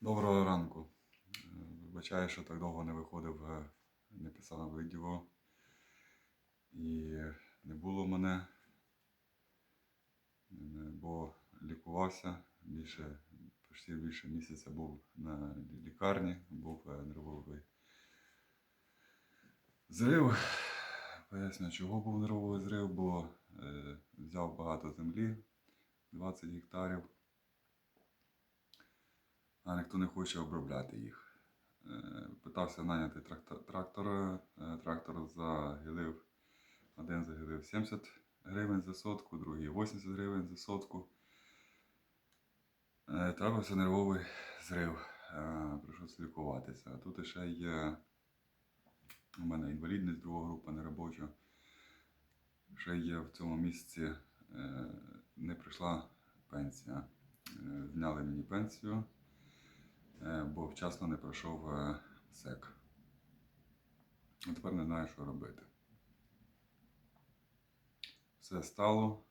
Доброго ранку. Вибачаю, що так довго не виходив, е, не писав відео. І не було мене, бо лікувався більше, почти більше місяця був на лікарні, був е, нервовий зрив. Поясню, чого був нервовий зрив, бо е, взяв багато землі, 20 гектарів а ніхто не хоче обробляти їх. Е, Питався наняти трактор, трактора, е, трактор загилив, один загилив 70 гривень за сотку, другий 80 гривень за сотку. Е, Трапився нервовий зрив, прийшлося лікуватися. А тут ще є у мене інвалідність друга група неробоча. Ще є в цьому місці не прийшла пенсія. Зняли мені пенсію бо вчасно не пройшов е, сек. А тепер не знаю, що робити. Все стало.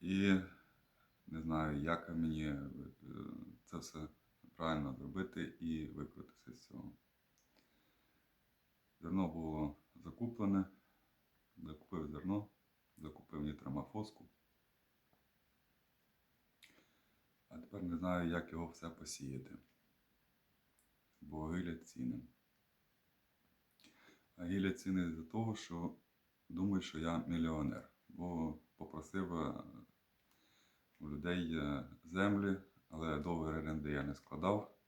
І не знаю, як мені е, це все правильно зробити і викрутитися з цього. Зерно було закуплене, закупив зерно, закупив нітромофоску. А тепер не знаю, як його все посіяти. Бо гилять ціни. А гилять ціни з-за того, що думаю, що я мільйонер. Бо попросив е, у людей е, землі, але договір оренди я не складав.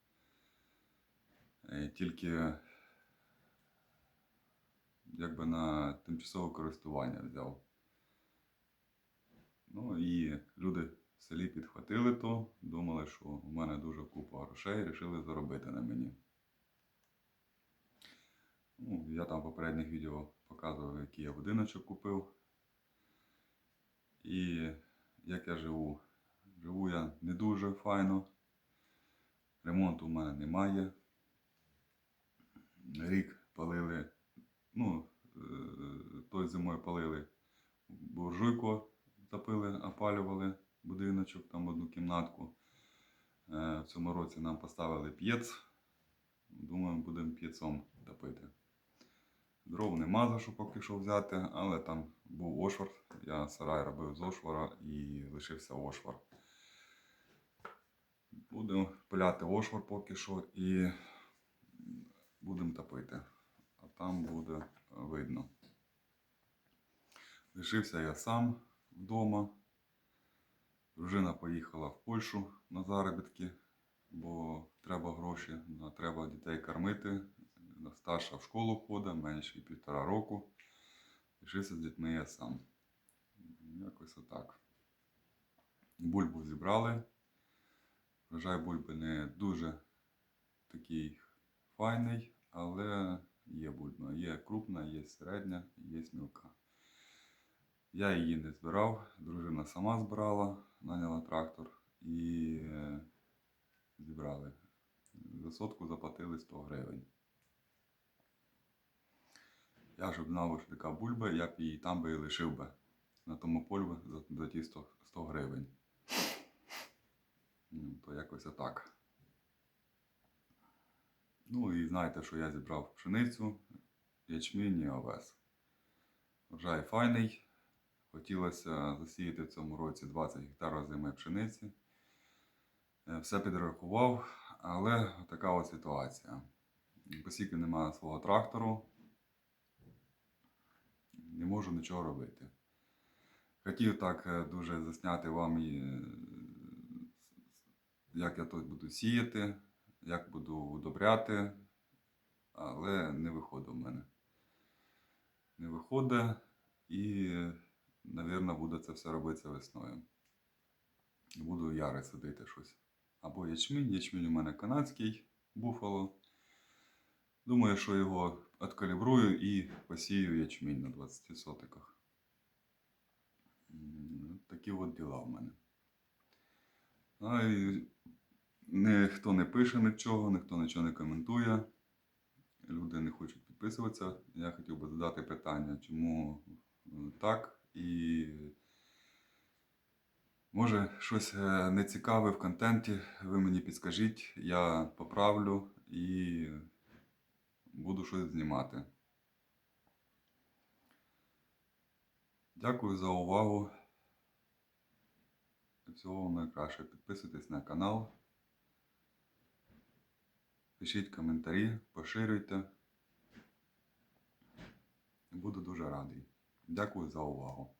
Е, Тільки якби на тимчасове користування взяв. Ну і люди в селі підхватили то, думали, що у мене дуже купа грошей, і вирішили заробити на мені. Ну, я там в попередніх відео показував, який я будиночок купив. І як я живу. Живу я не дуже файно. Ремонту в мене немає. Рік палили, ну, е, той зимою палили буржуйку, запили, опалювали будиночок, там одну кімнатку. Е, В цьому році нам поставили п'єц. Думаю, будемо п'єцом топити. Дров нема за що поки що взяти, але там був ошвар. Я сарай робив з ошвара і лишився ошвар. Будемо пиляти ошвар поки що і будемо топити. А там буде видно. Лишився я сам вдома. Дружина поїхала в Польщу на заробітки, бо треба гроші, треба дітей кормити. Старша в школу ходить, менший півтора року. Лишився з дітьми я сам. Якось отак. Бульбу зібрали. Врожай бульби не дуже такий файний, але є бульба. Є крупна, є середня, є мілка. Я її не збирав, дружина сама збирала, наняла трактор і е, зібрали. За сотку заплатили 100 гривень. Я ж що така бульба, я б її там би і лишив би на тому полі за, за ті 100, 100 гривень. Ну, то якось отак. Ну і знаєте, що я зібрав пшеницю, ячмінь і овес. Врожай файний. Хотілося засіяти в цьому році 20 гектарів озимої пшениці. Е, Все підрахував, але така от ситуація. Посіки немає свого трактору. Не можу нічого робити. Хотів так е, дуже засняти вам, е, як я тут буду сіяти, як буду удобряти, але не виходить в мене. Не виходить і, мабуть, буде це все робитися весною. Буду яри садити щось. Або ячмінь. Ячмінь у мене канадський буфало. Думаю, що його откалібрую і посію ячмінь на 20 сотиках. Такі от діла в мене. А ніхто не пише нічого, ніхто нічого не коментує. Люди не хочуть підписуватися. Я хотів би задати питання, чому е, так. І Може, щось е, нецікаве в контенті, ви мені підскажіть, я поправлю і буду щось знімати. Дякую за увагу. Всього вам найкраще. Підписуйтесь на канал. Пишіть коментарі, поширюйте. Буду дуже радий. Дякую за увагу.